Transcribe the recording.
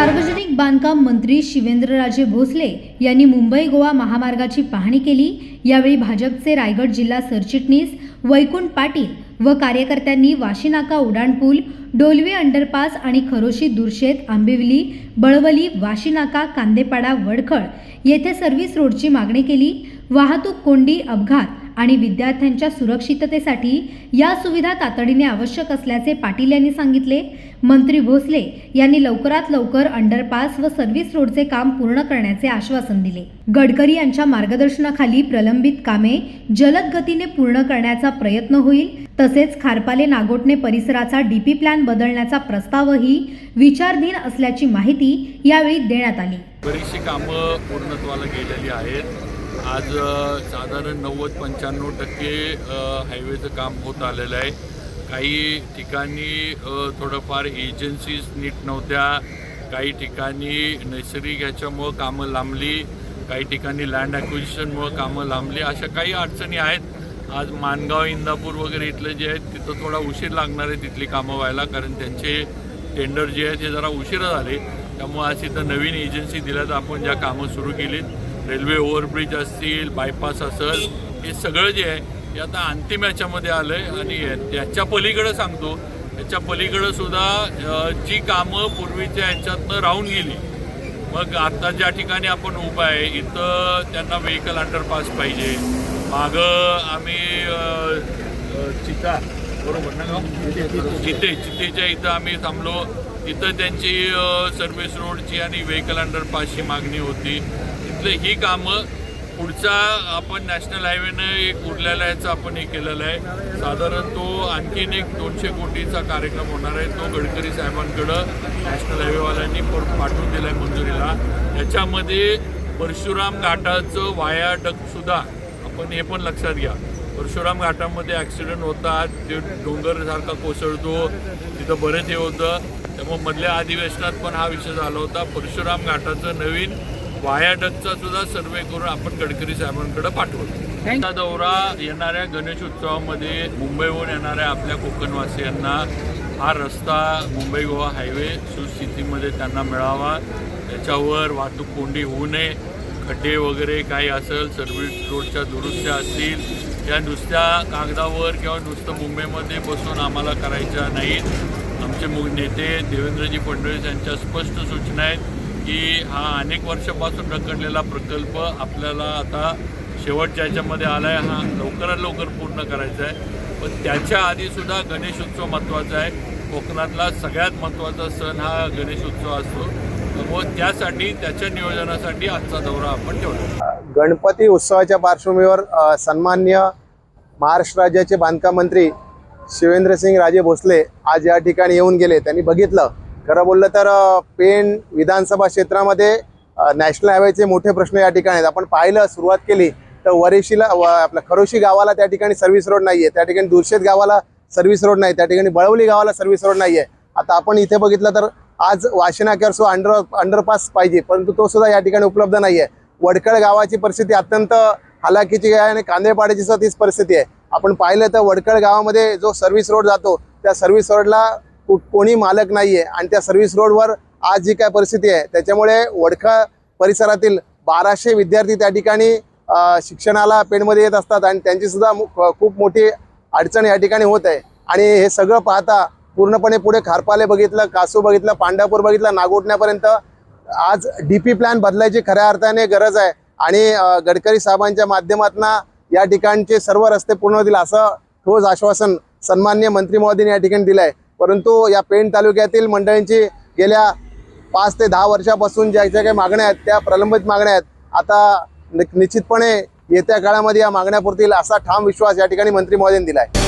सार्वजनिक बांधकाम मंत्री शिवेंद्रराजे भोसले यांनी मुंबई गोवा महामार्गाची पाहणी केली. यावेळी भाजपचे रायगड जिल्हा सरचिटणीस वैकुंठ पाटील व कार्यकर्त्यांनी वाशीनाका उड्डाणपूल डोलवे अंडरपास आणि खरोशी दुर्शेत आंबिवली बळवली वाशीनाका कांदेपाडा वडखळ येथे सर्व्हिस रोडची मागणी केली. वाहतूक कोंडी अपघात आणि विद्यार्थ्यांच्या सुरक्षिततेसाठी या सुविधा तातडीने आवश्यक असल्याचे पाटील यांनी सांगितले. मंत्री भोसले यांनी लवकरात लवकर अंडरपास व सर्व्हिस रोडचे काम पूर्ण करण्याचे आश्वासन दिले. गडकरी यांच्या मार्गदर्शनाखाली प्रलंबित कामे जलद गतीने पूर्ण करण्याचा प्रयत्न होईल. तसेच खारपाले नागोटणे परिसराचा डीपी प्लॅन बदलण्याचा प्रस्तावही विचारधीन असल्याची माहिती यावेळी देण्यात आली. बरीचशी कामं पूर्णत्वाला गेलेली आहेत. आज साधारण नव्वद पंच्याण्णव टक्के हायवेचं काम होत आलेलं आहे. काही ठिकाणी थोडंफार एजन्सीज नीट नव्हत्या. काही ठिकाणी नैसर्गिक ह्याच्यामुळं कामं लांबली. काही ठिकाणी लँड ॲक्विजिशनमुळं कामं लांबली. अशा काही अडचणी आहेत. आज मानगाव इंदापूर वगैरे इथले जे आहेत तिथं थोडा उशीर लागणार आहे तिथली कामं व्हायला. कारण त्यांचे टेंडर जे आहेत ते जरा उशिरा झाले. त्यामुळे आज इथं नवीन एजन्सी दिल्या तर आपण ज्या कामं सुरू केलीत रेल्वे ओव्हरब्रिज असतील बायपास असेल हे सगळं जे आहे हे आता अंतिम याच्यामध्ये आलं आहे आणि याच्या पलीकडं सांगतो याच्या पलीकडं सुद्धा जी कामं पूर्वीच्या ह्याच्यातनं राहून गेली मग आता ज्या ठिकाणी आपण उभा आहे इथं त्यांना व्हेकल अंडरपास पाहिजे. मागं आम्ही चिता बरोबर ना? चिते चितेच्या इथं आम्ही थांबलो. तिथं त्यांची सर्व्हिस रोडची आणि व्हेकल अंडरपासची मागणी होती. तिथले ही कामं पुढचा आपण नॅशनल हायवेनं एक उरलेला याचा आपण हे केलेलं आहे. साधारण तो आणखीन एक दोनशे कोटीचा कार्यक्रम होणार आहे. तो गडकरी साहेबांकडं नॅशनल हायवेवाल्यांनी पर- पाठवून दिला आहे मंजुरीला. याच्यामध्ये परशुराम घाटाचं वायाडकसुद्धा आपण हे पण लक्षात घ्या. परशुराम घाटामध्ये ॲक्सिडेंट होतात ते डोंगरसारखा कोसळतो. तिथं बरेच हे होतं. त्यामुळे मधल्या अधिवेशनात पण हा विषय झाला होता. परशुराम घाटाचं नवीन वायाडकचा सुद्धा सर्वे करून आपण गडकरी साहेबांकडे पाठवतो हा दौरा येणाऱ्या गणेश उत्सवामध्ये मुंबईहून येणाऱ्या आपल्या कोकणवासियांना हा रस्ता मुंबई गोवा हायवे सुस्थितीमध्ये त्यांना मिळावा. त्याच्यावर वाहतूक कोंडी होऊ नये. खड्डे वगैरे काही असेल सर्व्हिस रोडच्या दुरुस्त्या असतील या नुसत्या कागदावर किंवा नुसतं मुंबईमध्ये बसून आम्हाला करायच्या नाहीत. आमचे मु नेते देवेंद्रजी फडणवीस यांच्या स्पष्ट सूचना आहेत की हा अनेक वर्षापासून रखडलेला प्रकल्प आपल्याला आता शेवटच्या याच्यामध्ये आला आहे हा लवकरात लवकर पूर्ण करायचा आहे. पण त्याच्या आधीसुद्धा गणेश उत्सव महत्त्वाचा आहे. कोकणातला सगळ्यात महत्त्वाचा सण हा गणेश उत्सव असतो. व त्यासाठी त्याच्या नियोजनासाठी आजचा दौरा आपण ठेवला. गणपती उत्सवाच्या पार्श्वभूमीवर सन्मान्य महाराष्ट्र राज्याचे बांधकाम मंत्री शिवेंद्रसिंग राजे भोसले आज या ठिकाणी येऊन गेले. त्यांनी बघितलं. खरं बोललं तर पेण विधानसभा क्षेत्रामध्ये नॅशनल हायवेचे मोठे प्रश्न या ठिकाणी आहेत. आपण पाहिलं सुरुवात केली तर वरेशीला आपल्या खरोशी गावाला त्या ठिकाणी सर्व्हिस रोड नाही आहे त्या ठिकाणी दुर्शेत गावाला सर्व्हिस रोड नाही. त्या ठिकाणी बळवली गावाला सर्व्हिस रोड नाही आहे आता आपण इथे बघितलं तर आज वाशिनाक्यावर सुद्धा अंडर अंडरपास पाहिजे परंतु तो सुद्धा या ठिकाणी उपलब्ध नाही आहे वडकळ गावाची परिस्थिती अत्यंत हालाकीची आहे आणि कांदेपाड्याची सुद्धा तीच परिस्थिती आहे. आपण पाहिलं तर वडकळ गावामध्ये जो सर्व्हिस रोड जातो त्या सर्व्हिस रोडला कु- कोणी मालक नाही आहे आणि त्या सर्व्हिस रोडवर आज जी काय परिस्थिती आहे त्याच्यामुळे वडखळ परिसरातील बाराशे विद्यार्थी त्या ठिकाणी शिक्षणाला पेणमध्ये येत असतात आणि त्यांचीसुद्धा खूप मोठी अडचण या ठिकाणी होत आहे. आणि हे सगळं पाहता पूर्णपणे पुढे खारपाले बघितलं कासू बघितलं पांढरपूर बघितलं नागोटण्यापर्यंत. आज डी पी प्लॅन बदलायची खऱ्या अर्थाने गरज आहे. आणि गडकरी साहेबांच्या माध्यमातून या ठिकाणचे सर्व रस्ते पूर्ण होतील असं ठोस आश्वासन सन्मान्य मंत्री महोदयांनी या ठिकाणी दिलं आहे परंतु या पेण तालुक्यातील मंडळींची गेल्या पाच ते दहा वर्षापासून ज्या ज्या काही मागण्या आहेत त्या प्रलंबित मागण्या आहेत. आता निश्चितपणे येत्या काळामध्ये या मागण्या पुरतील असा ठाम विश्वास या ठिकाणी मंत्री महोदयांनी दिला आहे